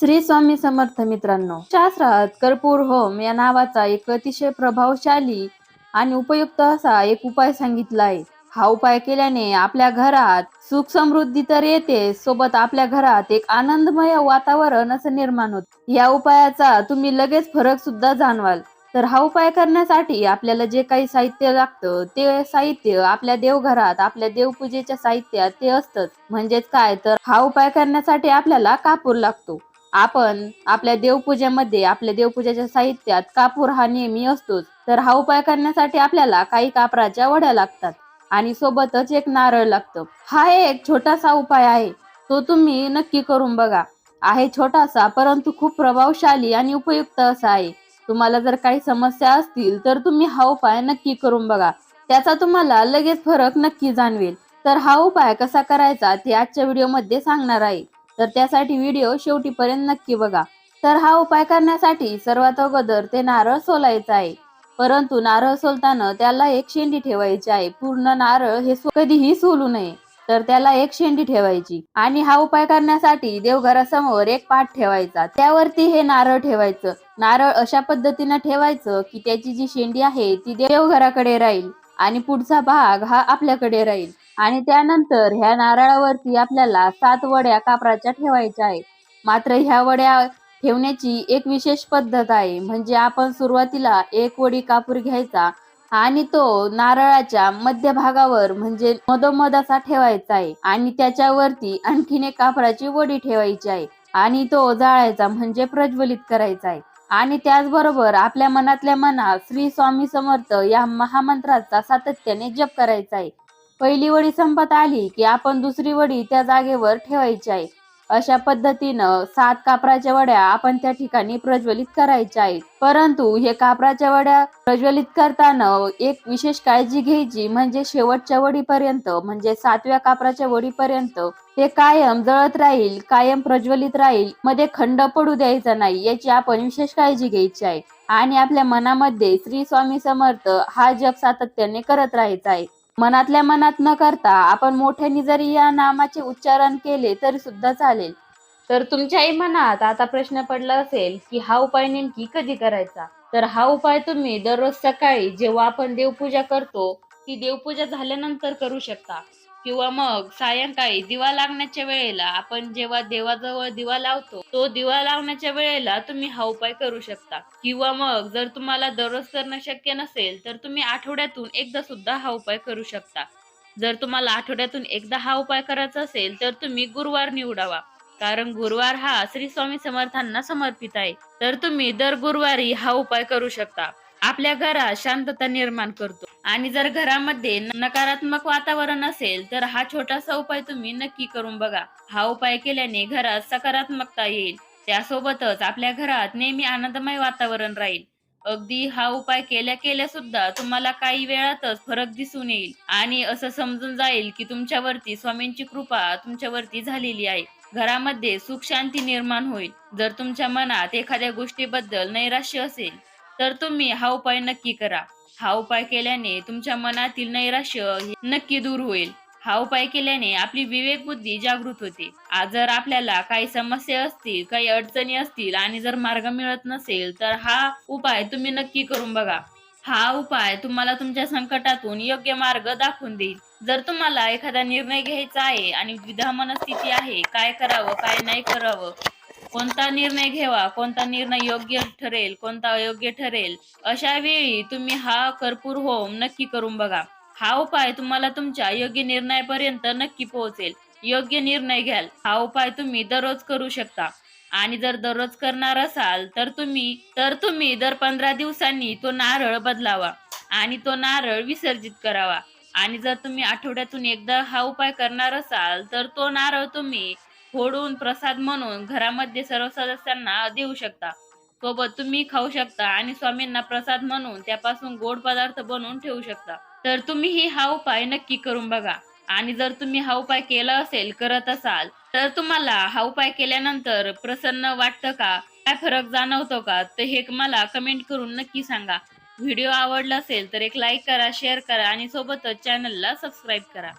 श्री स्वामी समर्थ मित्रांनो शास्त्रात कर्पूर होम या नावाचा एक अतिशय प्रभावशाली आणि उपयुक्त असा एक उपाय सांगितला आहे. हा उपाय केल्याने आपल्या घरात सुख समृद्धी तर येते सोबत आपल्या घरात एक आनंदमय वातावरण असं निर्माण होत. या उपायाचा तुम्ही लगेच फरक सुद्धा जाणवाल. तर हा उपाय करण्यासाठी आपल्याला जे काही साहित्य लागतं ते साहित्य आपल्या देवघरात आपल्या देवपूजेच्या साहित्यात ते असतंच. म्हणजेच काय? तर हा उपाय करण्यासाठी आपल्याला कापूर लागतो. आपण आपल्या देवपूजेमध्ये आपल्या देवपूजेच्या साहित्यात कापूर हा नेहमी असतोच. तर हा उपाय करण्यासाठी आपल्याला काही कापराच्या वड्या लागतात आणि सोबतच एक नारळ लागतं. हा एक छोटासा उपाय आहे. तो तुम्ही नक्की करून बघा. आहे छोटासा परंतु खूप प्रभावशाली आणि उपयुक्त असा आहे. तुम्हाला जर काही समस्या असतील तर तुम्ही हा उपाय नक्की करून बघा. त्याचा तुम्हाला लगेच फरक नक्की जाणवेल. तर हा उपाय कसा करायचा ते आजच्या व्हिडिओमध्ये सांगणार आहे. तर त्यासाठी व्हिडिओ शेवटीपर्यंत नक्की बघा. तर हा उपाय करण्यासाठी सर्वात अगोदर ते नारळ सोलायचं आहे. परंतु नारळ सोलताना त्याला एक शेंडी ठेवायची आहे. पूर्ण नारळ हे कधीही सोलू नये. तर त्याला एक शेंडी ठेवायची. आणि हा उपाय करण्यासाठी देवघरासमोर एक पाठ ठेवायचा. त्यावरती हे नारळ ठेवायचं. नारळ अशा पद्धतीनं ठेवायचं की त्याची जी शेंडी आहे ती देवघराकडे राहील. आणि पुढचा भाग हा आपल्याकडे राहील. आणि त्यानंतर ह्या नारळावरती आपल्याला सात वड्या कापराच्या ठेवायच्या आहे मात्र ह्या वड्या ठेवण्याची एक विशेष पद्धत आहे. म्हणजे आपण सुरुवातीला एक वडी कापूर घ्यायचा आणि तो नारळाच्या मध्यभागावर म्हणजे मधोमध असा ठेवायचा आहे. आणि त्याच्यावरती आणखीन एक कापराची वडी ठेवायची आहे. आणि तो जाळायचा म्हणजे प्रज्वलित करायचा आहे. आणि त्याचबरोबर आपल्या मनातल्या मनात श्री स्वामी समर्थ या महामंत्राचा सातत्याने जप करायचा आहे. पहिली वडी संपत आली की आपण दुसरी वडी त्या जागेवर ठेवायची आहे. अशा पद्धतीनं सात कापराच्या वड्या आपण त्या ठिकाणी प्रज्वलित करायच्या आहेत. परंतु हे कापराच्या वड्या प्रज्वलित करताना एक विशेष काळजी घ्यायची म्हणजे शेवटच्या वडीपर्यंत म्हणजे सातव्या कापराच्या वडीपर्यंत हे कायम जळत राहील कायम प्रज्वलित राहील मध्ये खंड पडू द्यायचा नाही याची आपण विशेष काळजी घ्यायची आहे. आणि आपल्या मनामध्ये श्री स्वामी समर्थ हा जप सातत्याने करत राहायचा आहे. मनातल्या मनात न करता आपण मोठ्याने जरी या नामाचे उच्चारण केले तरी सुद्धा चालेल. तर तुमच्याही मनात आता प्रश्न पडला असेल की हा उपाय नेमकी कधी करायचा? तर हा उपाय तुम्ही दररोज सकाळी जेव्हा आपण देवपूजा करतो ती देवपूजा झाल्यानंतर करू शकता. किंवा मग सायंकाळी दिवा लागण्याच्या वेळेला आपण जेव्हा देवाजवळ दिवा लावतो तो दिवा लावण्याच्या वेळेला तुम्ही हा उपाय करू शकता. किंवा मग जर तुम्हाला दररोज करणं शक्य नसेल तर तुम्ही आठवड्यातून एकदा सुद्धा हा उपाय करू शकता. जर तुम्हाला आठवड्यातून एकदा हा उपाय करायचा असेल तर तुम्ही गुरुवार निवडावा. कारण गुरुवार हा श्री स्वामी समर्थांना समर्पित आहे. तर तुम्ही दर गुरुवारी हा उपाय करू शकता. आपल्या घरात शांतता निर्माण करतो. आणि जर घरामध्ये नकारात्मक वातावरण असेल तर हा छोटासा उपाय तुम्ही नक्की करून बघा. हा उपाय केल्याने घरात सकारात्मकता येईल. त्यासोबतच आपल्या घरात नेहमी आनंदमय वातावरण राहील. अगदी हा उपाय केल्या केल्या सुद्धा तुम्हाला काही वेळातच फरक दिसून येईल. आणि असं समजून जाईल की तुमच्यावरती स्वामींची कृपा तुमच्यावरती झालेली आहे. घरामध्ये सुख शांती निर्माण होईल. जर तुमच्या मनात एखाद्या गोष्टीबद्दल नैराश्य असेल तर तुम्ही हा उपाय नक्की करा. हा उपाय केल्याने तुमच्या मनातील नैराश्य नक्की दूर होईल. हा उपाय केल्याने आपली विवेक बुद्धी जागृत होते. आज जर आपल्याला काही समस्या असतील काही अडचणी असतील आणि जर मार्ग मिळत नसेल तर हा उपाय तुम्ही नक्की करून बघा. हा उपाय तुम्हाला तुमच्या संकटातून योग्य मार्ग दाखवून देईल. जर तुम्हाला एखादा निर्णय घ्यायचा आहे आणि विधा मनस्थिती आहे काय करावं काय नाही करावं कोणता निर्णय घ्यावा कोणता निर्णय योग्य ठरेल कोणता अयोग्य ठरेल अशा वेळी तुम्ही हा कर्पूर होम नक्की करून बघा. हा उपाय तुम्हाला तुमच्या योग्य निर्णयापर्यंत नक्की पोहोचेल. योग्य निर्णय घ्याल. हा उपाय तुम्ही दररोज करू शकता. आणि जर दररोज करणार असाल तर तुम्ही तर तुम्ही दर पंधरा दिवसांनी तो नारळ बदलावा आणि तो नारळ विसर्जित करावा. आणि जर तुम्ही आठवड्यातून एकदा हा उपाय करणार असाल तर तो नारळ तुम्ही फोडून प्रसाद म्हणून घरामध्ये सर्व सदस्यांना देऊ शकता. सोबत तुम्ही खाऊ शकता आणि स्वामींना प्रसाद म्हणून त्यापासून गोड पदार्थ बनवून ठेवू शकता. तर तुम्हीही हा उपाय नक्की करून बघा. आणि जर तुम्ही हा उपाय केला असेल करत असाल तर तुम्हाला हा उपाय केल्यानंतर प्रसन्न वाटतं का? काय फरक जाणवतो का? तर हे मला कमेंट करून नक्की सांगा. व्हिडिओ आवडला असेल तर एक लाईक करा शेअर करा आणि सोबतच चॅनलला सबस्क्राईब करा.